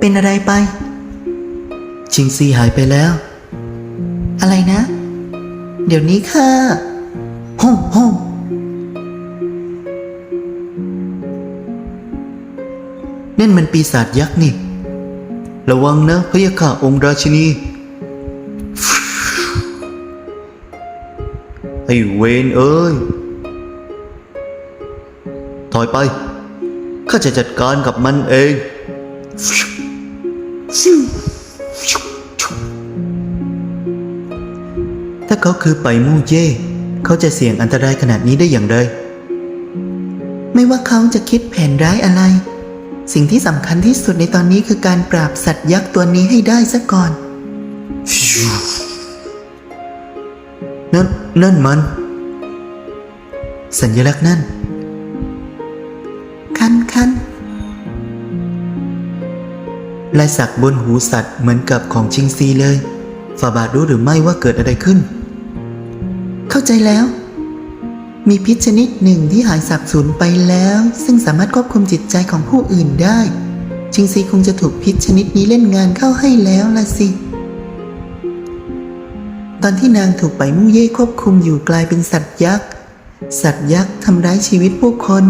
เป็นอะไรไป ชิงซีหายไปแล้ว อะไรนะ เดี๋ยวนี้ค่ะห้องห้องนั่นมันปีศาจยักษ์นี่ ระวังนะพะยะค่ะองค์ราชินี ไอ้เวนเอ้ย ถอยไป ข้าจะจัดการกับมันเอง ถ้าเขาคือไปมู่เย่ เขาจะเสี่ยงอันตรายขนาดนี้ได้อย่างไร ไม่ว่าเขาจะคิดแผนร้ายอะไร สิ่งที่สำคัญที่สุดในตอนนี้คือการปราบสัตว์ยักษ์ตัวนี้ให้ได้ซะก่อน นั่น นั่นมัน สัญลักษณ์นั่นคัน ลายสักบนหูสัตว์เหมือนกับของชิงซีเลยฝาบาทรู้หรือไม่ว่าเกิดอะไรขึ้น เข้าใจแล้ว มีพิษชนิดหนึ่งที่หายสับสูญไปแล้ว ซึ่งสามารถควบคุมจิตใจของผู้อื่นได้ ชิงซีคงจะถูกพิษชนิดนี้เล่นงานเข้าให้แล้วละสิ ตอนที่นางถูกไปมู่เย่ควบคุมอยู่กลายเป็นสัตว์ยักษ์ สัตว์ยักษ์ทำร้ายชีวิตผู้คน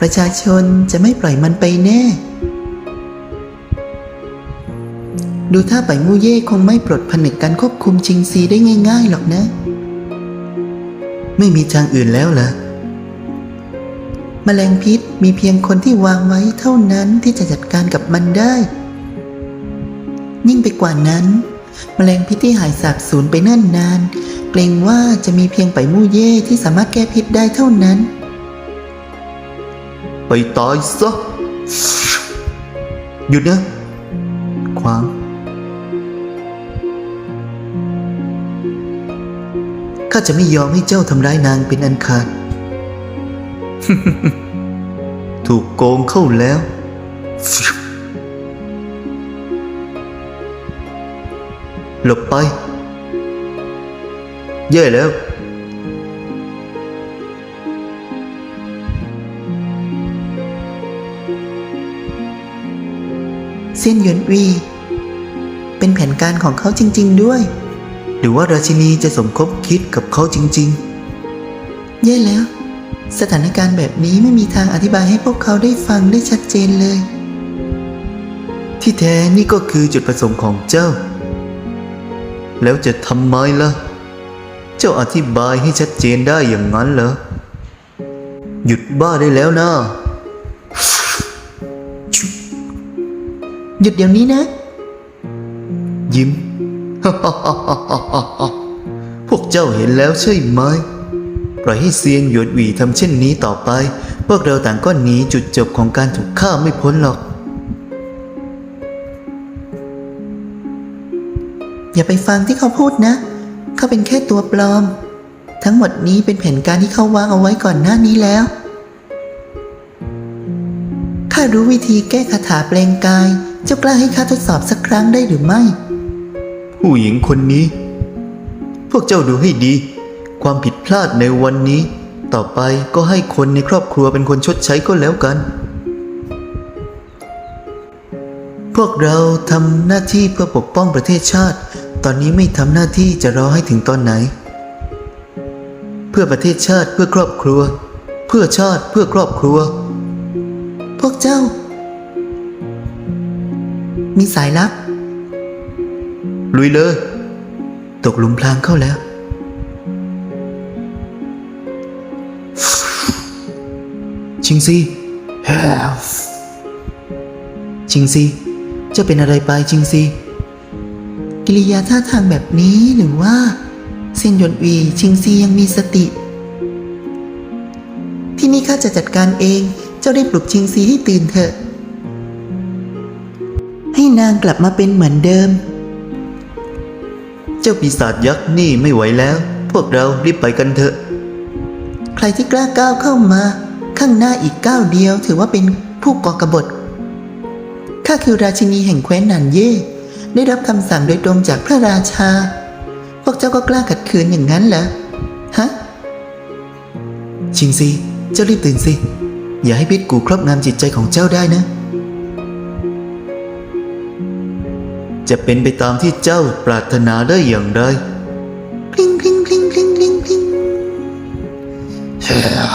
ประชาชนจะไม่ปล่อยมันไปแน่ ดูท่าไปมูเย่คงไม่ปลดผนึกการควบคุมชิงซีได้ง่าย ๆ หรอกนะ ไม่มีทางอื่นแล้วเหรอมแมลงพิษมีเพียงคนที่วางไว้เท่านั้นที่จะจัดการกับมันได้ ยิ่งไปกว่านั้นแมลงพิษที่หายสาบสูญไปเนิ่นนาน เกรงว่าจะมีเพียงไปมูเย่ที่สามารถแก้พิษได้เท่านั้น ไปตายซะหยุดนะ จะไม่ยอมให้เจ้าทำร้ายนางเป็นอันขาด ถูกโกงเข้าแล้ว หลบไปแย่แล้ว เส้นหยวนวี เป็นแผนการของเขาจริง ๆ ด้วย หรือว่าราชินีจะสมคบคิดกับเขาจริง ๆ แย่แล้ว สถานการณ์แบบนี้ไม่มีทางอธิบายให้พวกเขาได้ฟังได้ชัดเจนเลย ที่แท้นี่ก็คือจุดประสงค์ของเจ้า แล้วจะทำไมล่ะ เจ้าอธิบายให้ชัดเจนได้อย่างนั้นเหรอ หยุดบ้าได้แล้วนะหยุดเดี๋ยวนี้นะ ยิ้ม พวกเจ้าเห็นแล้วใช่ไหมปล่อยให้เซียนหยวนหวีทำเช่นนี้ต่อไป พวกเราต่างก็หนีจุดจบของการถูกฆ่าไม่พ้นหรอก อย่าไปฟังที่เขาพูดนะ เขาเป็นแค่ตัวปลอม ทั้งหมดนี้เป็นแผนการที่เขาวางเอาไว้ก่อนหน้านี้แล้วข้ารู้วิธีแก้คาถาแปลงกาย เจ้ากล้าให้ข้าทดสอบสักครั้งได้หรือไม่ ผู้หญิงคนนี้ พวกเจ้าดูให้ดี ความผิดพลาดในวันนี้ ต่อไปก็ให้คนในครอบครัวเป็นคนชดใช้ก็แล้วกัน พวกเราทำหน้าที่เพื่อปกป้องประเทศชาติ ตอนนี้ไม่ทำหน้าที่จะรอให้ถึงตอนไหน เพื่อประเทศชาติเพื่อครอบครัว เพื่อชาติเพื่อครอบครัว พวกเจ้า มีสายลับ ลุยเลย ตกหลุมพรางเข้าแล้ว ชิงซีชิงซีจะเป็นอะไรไปชิงซีกิริยาท่าทางแบบนี้หรือว่าเซนหยวนวีชิงซียังมีสติ ที่นี่ข้าจะจัดการเอง เจ้าได้ปลุกชิงซีให้ตื่นเถอะ ให้นางกลับมาเป็นเหมือนเดิม เจ้าปีศาจยักษ์นี่ไม่ไหวแล้ว พวกเรารีบไปกันเถอะ ใครที่กล้าก้าวเข้ามา ข้างหน้าอีกก้าวเดียวถือว่าเป็นผู้ก่อกบฏข้าคือราชินีแห่งแคว้นนานเย่ได้รับคำสั่งโดยตรงจากพระราชา พวกเจ้าก็กล้าขัดขืนอย่างนั้นเหรอฮะชิงซีเจ้ารีบตื่นสิอย่าให้พิษกูครอบงำจิตใจของเจ้าได้นะ จะเป็นไปตามที่เจ้าปรารถนาได้อย่างไรคลิงคลิงคลิงคลิงคลิงคลิงเฮ้ย